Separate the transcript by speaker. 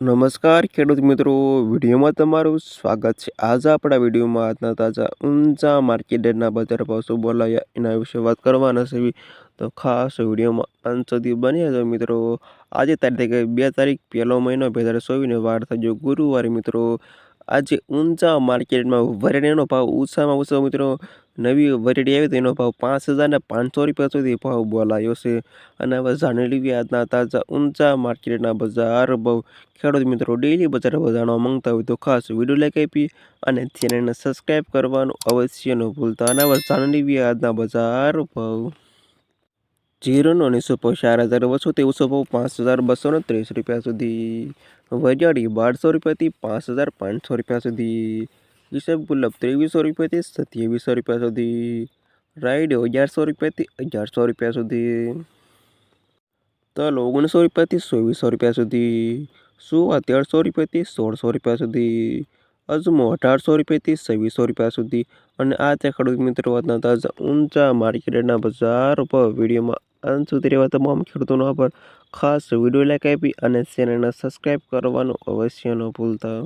Speaker 1: નમસ્કાર, ખેડૂત મિત્રો. વિડીયોમાં તમારું સ્વાગત છે. આજે આપણા વિડીયોમાં આજના તાજા ઊંચા માર્કેટના બજાર ભાવ શું બોલાયા એના વિશે વાત કરવાના છે. તો ખાસ વિડીયોમાં અંત સુધી બની તો મિત્રો. આજે તારીખ બે તારીખ પહેલો મહિનો બે હજાર ચોવીસને વાર થયો. ગુરુવારે મિત્રો આજે ઊંચા માર્કેટમાં વરેણીનો ભાવ ઓછામાં ઓછો મિત્રો. નવી વરેડી આવી તેનો ભાવ પાંચ હજારને પાંચસો રૂપિયા સુધી ભાવ બોલાયો છે. અને હવે જાણી લઈએ આજના તાજા ઊંચા માર્કેટના બજાર ભાવ. ખેડૂત મિત્રો ડેલી બજાર જાણવા માંગતા હોય તો ખાસ વીડિયો લાઈક આપી અને ચેનલને સબસ્ક્રાઈબ કરવાનું અવશ્ય ન ભૂલતા. અને હવે જાણી લઈએ આજના બજાર ભાવ. જીરોનો અને ભાવ ચાર હજાર બસો તેવું સુપો પાંચ હજાર બસોને ત્રીસ રૂપિયા સુધી. વજાડી બારસો રૂપિયાથી પાંચ હજાર પાંચસો રૂપિયા સુધી. હિસાબ ગુલાબ ત્રેવીસો રૂપિયાથી સત્યાવીસો રૂપિયા સુધી. રાઈડ અગિયારસો રૂપિયાથી અગિયારસો રૂપિયા સુધી. તલ ઓગણીસો રૂપિયાથી ચોવીસો રૂપિયા સુધી. સુવા તેરસો રૂપિયાથી સોળસો રૂપિયા સુધી. અજમો અઢારસો રૂપિયાથી છવ્વીસો રૂપિયા સુધી. અને આ તે ખેડૂત મિત્રો વાતના તાજા ઊંચા માર્કેટના બજાર ઉપર વિડીયોમાં. અંત સુધી રહેવા તમામ ખેડૂતોનો આભાર. ખાસ વીડિયો લાઈક આપી અને ચેનલને સબસ્ક્રાઈબ કરવાનું અવશ્ય ન ભૂલતા.